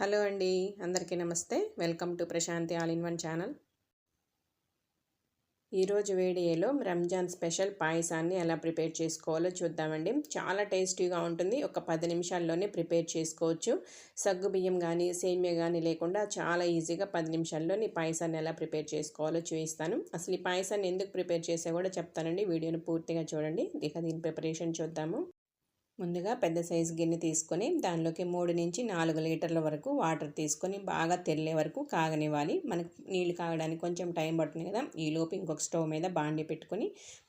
Hello అండి అందరికీ నమస్తే. Welcome to Prashanti all in one channel. ఈరోజు వేడియేలో రంజాన్ స్పెషల్ పాయసాన్ని ఎలా ప్రిపేర్ చేసుకోవాలో చూద్దామండి. చాలా టేస్టీగా ఉంటుంది. ఒక పది నిమిషాల్లోనే ప్రిపేర్ చేసుకోవచ్చు. సగ్గు బియ్యం కానీ సేమియా కానీ లేకుండా చాలా ఈజీగా పది నిమిషాల్లోని పాయసాన్ని ఎలా ప్రిపేర్ చేసుకోవాలో చూపిస్తాను. అసలు ఈ పాయసాన్ని ఎందుకు ప్రిపేర్ చేసా కూడా చెప్తానండి. వీడియోని పూర్తిగా చూడండి. ఇక దీని ప్రిపరేషన్ చూద్దాము. ముందుగా పెద్ద సైజు గిన్నె తీసుకొని దానిలోకి మూడు నుంచి నాలుగు లీటర్ల వరకు వాటర్ తీసుకొని బాగా తెల్లే వరకు కాగనివ్వాలి. మనకు నీళ్ళు కాగడానికి కొంచెం టైం పడుతుంది కదా. ఈలోపు ఇంకొక స్టవ్ మీద బాండి పెట్టుకొని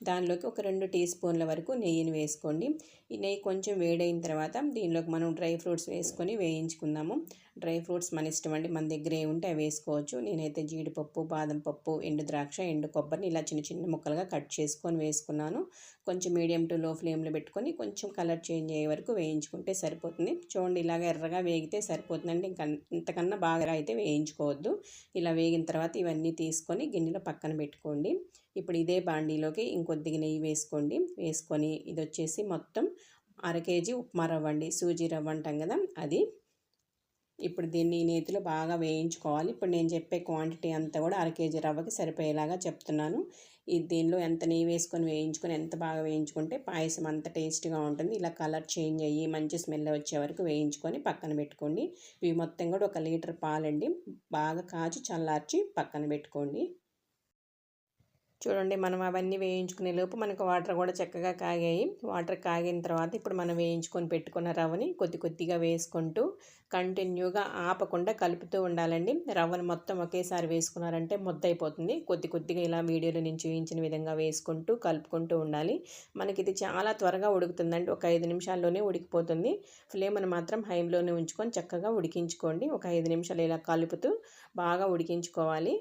దానిలోకి ఒక రెండు టీ స్పూన్ల వరకు నెయ్యిని వేసుకోండి. ఈ నెయ్యి కొంచెం వేడైన తర్వాత దీనిలోకి మనం డ్రై ఫ్రూట్స్ వేసుకొని వేయించుకుందాము. డ్రై ఫ్రూట్స్ మన ఇష్టం అండి. మన దగ్గర ఏ ఉంటే అవి వేసుకోవచ్చు. నేనైతే జీడిపప్పు బాదం పప్పు ఎండు ద్రాక్ష ఎండు కొబ్బరిని ఇలా చిన్న చిన్న ముక్కలుగా కట్ చేసుకొని వేసుకున్నాను. కొంచెం మీడియం టు లో ఫ్లేమ్లో పెట్టుకొని కొంచెం కలర్ చేంజ్ అయ్యే వరకు వేయించుకుంటే సరిపోతుంది. చూడండి ఇలాగ ఎర్రగా వేగితే సరిపోతుందండి. ఇంకా ఇంతకన్నా బాగా అయితే వేయించుకోవద్దు. ఇలా వేగిన తర్వాత ఇవన్నీ తీసుకొని గిన్నెలో పక్కన పెట్టుకోండి. ఇప్పుడు ఇదే బాండీలోకి ఇంకొద్దిగా నెయ్యి వేసుకోండి. వేసుకొని ఇది వచ్చేసి మొత్తం అర కేజీ ఉప్మా రవ్వ అండి. సూజీ రవ్వ అంటాం కదా అది. ఇప్పుడు దీన్ని నేతిలో బాగా వేయించుకోవాలి. ఇప్పుడు నేను చెప్పే క్వాంటిటీ అంతా కూడా అర కేజీ రవ్వకి సరిపోయేలాగా చెప్తున్నాను. ఇది దీనిలో ఎంత నెయ్యి వేసుకొని వేయించుకొని ఎంత బాగా వేయించుకుంటే పాయసం అంత టేస్ట్గా ఉంటుంది. ఇలా కలర్ చేంజ్ అయ్యి మంచి స్మెల్ వచ్చే వరకు వేయించుకొని పక్కన పెట్టుకోండి. ఇవి మొత్తం కూడా ఒక లీటర్ పాలండి. బాగా కాచి చల్లార్చి పక్కన పెట్టుకోండి. చూడండి మనం అవన్నీ వేయించుకునే లోపు మనకు వాటర్ కూడా చక్కగా కాగాయి. వాటర్ కాగిన తర్వాత ఇప్పుడు మనం వేయించుకొని పెట్టుకున్న రవ్వని కొద్ది కొద్దిగా వేసుకుంటూ కంటిన్యూగా ఆపకుండా కలుపుతూ ఉండాలండి. రవ్వను మొత్తం ఒకేసారి వేసుకున్నారంటే ముద్ద అయిపోతుంది కొద్ది కొద్దిగా ఇలా వీడియోలో నేను చూపించిన విధంగా వేసుకుంటూ కలుపుకుంటూ ఉండాలి. మనకి ఇది చాలా త్వరగా ఉడుకుతుందండి. ఒక ఐదు నిమిషాల్లోనే ఉడికిపోతుంది. ఫ్లేమ్ను మాత్రం హైమ్లోనే ఉంచుకొని చక్కగా ఉడికించుకోండి. ఒక ఐదు నిమిషాలు ఇలా కలుపుతూ బాగా ఉడికించుకోవాలి.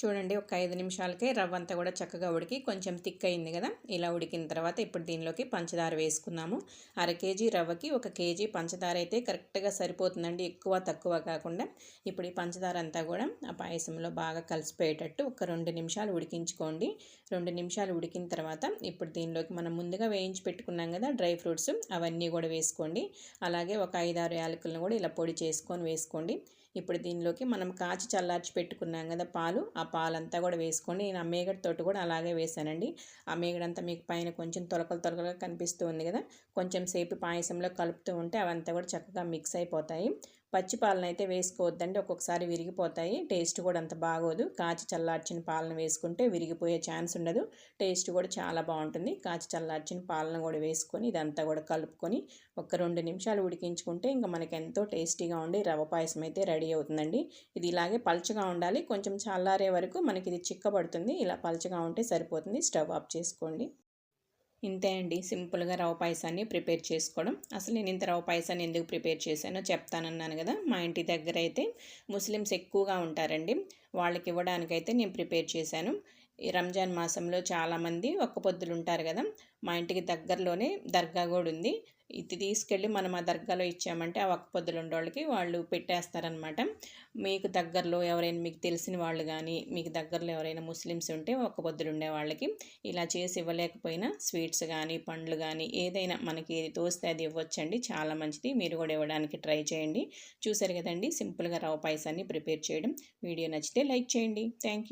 చూడండి ఒక ఐదు నిమిషాలకే రవ్వ అంతా కూడా చక్కగా ఉడికి కొంచెం థిక్ అయింది కదా? ఇలా ఉడికిన తర్వాత ఇప్పుడు దీనిలోకి పంచదార వేసుకున్నాము. అర కేజీ రవ్వకి ఒక కేజీ పంచదార అయితే కరెక్ట్గా సరిపోతుందండి ఎక్కువ తక్కువ కాకుండా. ఇప్పుడు ఈ పంచదార అంతా కూడా ఆ పాయసంలో బాగా కలిసిపోయేటట్టు ఒక రెండు నిమిషాలు ఉడికించుకోండి. రెండు నిమిషాలు ఉడికిన తర్వాత ఇప్పుడు దీనిలోకి మనం ముందుగా వేయించి పెట్టుకున్నాం కదా డ్రై ఫ్రూట్స్ అవన్నీ కూడా వేసుకోండి. అలాగే ఒక ఐదారు యాలకులను కూడా ఇలా పొడి చేసుకొని వేసుకోండి. ఇప్పుడు దీనిలోకి మనం కాచి చల్లార్చి పెట్టుకున్నాం కదా పాలు ఆ పాలంతా కూడా వేసుకోండి నేను ఆ మేగడ తోటి కూడా అలాగే వేసానండి ఆ మేగడంతా మీకు పైన కొంచెం తొలకలు తొలకలుగా కనిపిస్తూ ఉంది కదా. కొంచెం సేపు పాయసంలో కలుపుతూ ఉంటే అవంతా కూడా చక్కగా మిక్స్ అయిపోతాయి. పచ్చి పాలన అయితే వేసుకోవద్దండి. ఒక్కొక్కసారి విరిగిపోతాయి. టేస్ట్ కూడా అంత బాగోదు. కాచి చల్లార్చిన పాలన వేసుకుంటే విరిగిపోయే ఛాన్స్ ఉండదు. టేస్ట్ కూడా చాలా బాగుంటుంది. కాచి చల్లార్చిన పాలన కూడా వేసుకొని ఇదంతా కూడా కలుపుకొని ఒక రెండు నిమిషాలు ఉడికించుకుంటే ఇంకా మనకి ఎంతో టేస్టీగా ఉండి రవ్వ పాయసం అయితే రెడీ అవుతుందండి. ఇది ఇలాగే పల్చగా ఉండాలి. కొంచెం చల్లారే వరకు మనకి ఇది చిక్కబడుతుంది. ఇలా పలుచగా ఉంటే సరిపోతుంది. స్టవ్ ఆఫ్ చేసుకోండి. ఇంతే అండి. సింపుల్గా రవ పాయసాన్ని ప్రిపేర్ చేసుకోవడం. అసలు నేను ఇంత రవ పాయసాన్ని ఎందుకు ప్రిపేర్ చేశానో చెప్తానన్నాను కదా. మా ఇంటి దగ్గర అయితే ముస్లిమ్స్ ఎక్కువగా ఉంటారండి. వాళ్ళకి ఇవ్వడానికైతే నేను ప్రిపేర్ చేశాను. ఈ రంజాన్ మాసంలో చాలామంది ఒక్క పొద్దులు ఉంటారు కదా. మా ఇంటికి దగ్గరలోనే దర్గా కూడా ఉంది. ఇది తీసుకెళ్ళి మనం ఆ దర్గాలో ఇచ్చామంటే ఆ ఒక్క పొద్దులు ఉండేవాళ్ళకి వాళ్ళు పెట్టేస్తారనమాట మీకు దగ్గరలో ఎవరైనా మీకు తెలిసిన వాళ్ళు కానీ మీకు దగ్గరలో ఎవరైనా ముస్లిమ్స్ ఉంటే ఒక్క పొద్దులు ఉండే వాళ్ళకి ఇలా చేసి ఇవ్వలేకపోయినా స్వీట్స్ కానీ పండ్లు కానీ ఏదైనా మనకి ఏది తోస్తే అది ఇవ్వచ్చండి. చాలా మంచిది. మీరు కూడా ఇవ్వడానికి ట్రై చేయండి. చూసారు కదండి? సింపుల్గా రవ పాయసాన్ని ప్రిపేర్ చేయడం. వీడియో నచ్చితే లైక్ చేయండి. థ్యాంక్